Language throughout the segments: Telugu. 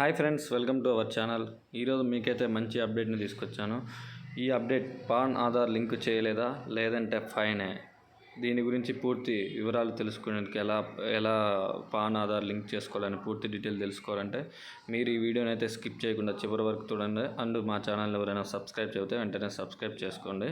Hi friends welcome to our channel. ఈరోజు మీకైతే మంచి అప్డేట్ని తీసుకొచ్చాను. ఈ అప్డేట్ పాన్ ఆధార్ లింక్ చేయలేదా? లేదంటే ఫైనే? దీని గురించి పూర్తి వివరాలు తెలుసుకునేందుకు ఎలా ఎలా పాన్ ఆధార్ లింక్ చేసుకోవాలని పూర్తి డీటెయిల్ తెలుసుకోవాలంటే మీరు ఈ వీడియోని అయితే స్కిప్ చేయకుండా చివరి వరకు చూడండి. అండ్ మా ఛానల్ ఎవరైనా సబ్స్క్రైబ్ చేస్తే వెంటనే సబ్స్క్రైబ్ చేసుకోండి.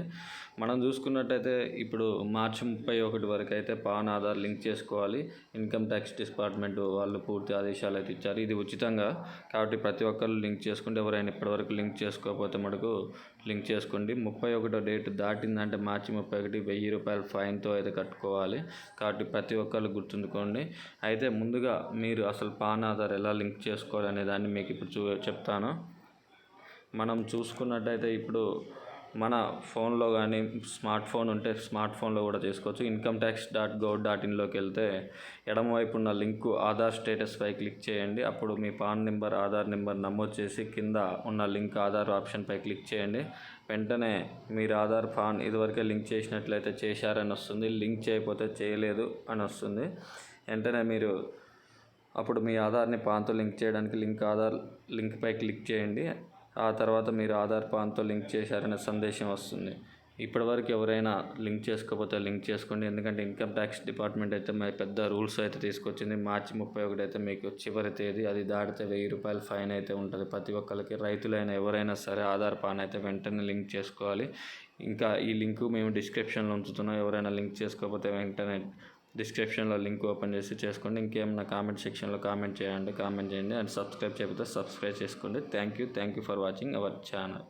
మనం చూసుకున్నట్టయితే ఇప్పుడు మార్చి ముప్పై ఒకటి వరకు అయితే పాన్ ఆధార్ లింక్ చేసుకోవాలి. ఇన్కమ్ ట్యాక్స్ డిపార్ట్మెంట్ వాళ్ళు పూర్తి ఆదేశాలు అయితే ఇచ్చారు. ఇది ఉచితంగా కాబట్టి ప్రతి ఒక్కరు లింక్ చేసుకుంటే ఎవరైనా ఇప్పటివరకు లింక్ చేసుకోకపోతే మటుకు లింక్ చేసుకోండి. ముప్పై ఒకటో డేట్ దాటిందంటే మార్చి ముప్పై ఒకటి వెయ్యి రూపాయల ఫైన్తో అయితే కట్టుకోవాలి. కాబట్టి ప్రతి ఒక్కరు గుర్తుంచుకోండి. అయితే ముందుగా మీరు అసలు పాన్ ఆధార్ ఎలా లింక్ చేసుకోవాలి అనే దాన్ని మీకు ఇప్పుడు చూ చెప్తాను. మనం చూసుకున్నట్టయితే ఇప్పుడు మన ఫోన్లో కానీ స్మార్ట్ ఫోన్ ఉంటే స్మార్ట్ ఫోన్లో కూడా చేసుకోవచ్చు. Income tax dot gov dot ఇన్లోకి వెళ్తే ఎడమవైపు ఉన్న లింకు ఆధార్ స్టేటస్ పై క్లిక్ చేయండి. అప్పుడు మీ పాన్ నెంబర్ ఆధార్ నెంబర్ నమోదు చేసి కింద ఉన్న లింక్ ఆధార్ ఆప్షన్పై క్లిక్ చేయండి. వెంటనే మీరు ఆధార్ పాన్ ఇదివరకే లింక్ చేసినట్లయితే చేశారని వస్తుంది. లింక్ చేయకపోతే చేయలేదు అని వస్తుంది. వెంటనే మీరు అప్పుడు మీ ఆధార్ని పాన్తో లింక్ చేయడానికి లింక్ ఆధార్ లింక్పై క్లిక్ చేయండి. ఆ తర్వాత మీరు ఆధార్ పాన్తో లింక్ చేశారనే సందేశం వస్తుంది. ఇప్పటివరకు ఎవరైనా లింక్ చేసుకోకపోతే లింక్ చేసుకోండి. ఎందుకంటే ఇన్కమ్ ట్యాక్స్ డిపార్ట్మెంట్ అయితే మరి పెద్ద రూల్స్ అయితే తీసుకొచ్చింది. మార్చి ముప్పై ఒకటి అయితే మీకు చివరి తేదీ అది దాటితే వెయ్యి రూపాయలు ఫైన్ అయితే ఉంటుంది. ప్రతి ఒక్కరికి రైతులైనా ఎవరైనా సరే ఆధార్ పాన్ అయితే వెంటనే లింక్ చేసుకోవాలి. ఇంకా ఈ లింకు మేము డిస్క్రిప్షన్లో ఉంచుతున్నాం. ఎవరైనా లింక్ చేసుకోకపోతే వెంటనే డిస్క్రిప్షన్లో లింక్ ఓపెన్ చేసి చేసుకోండి. ఇంకేమైనా కామెంట్ సెక్షన్లో కామెంట్ చేయండి కామెంట్ చేయండి. అండ్ సబ్స్క్రైబ్ చేయకపోతే సబ్స్క్రైబ్ చేసుకోండి. Thank you. Thank you for watching our channel.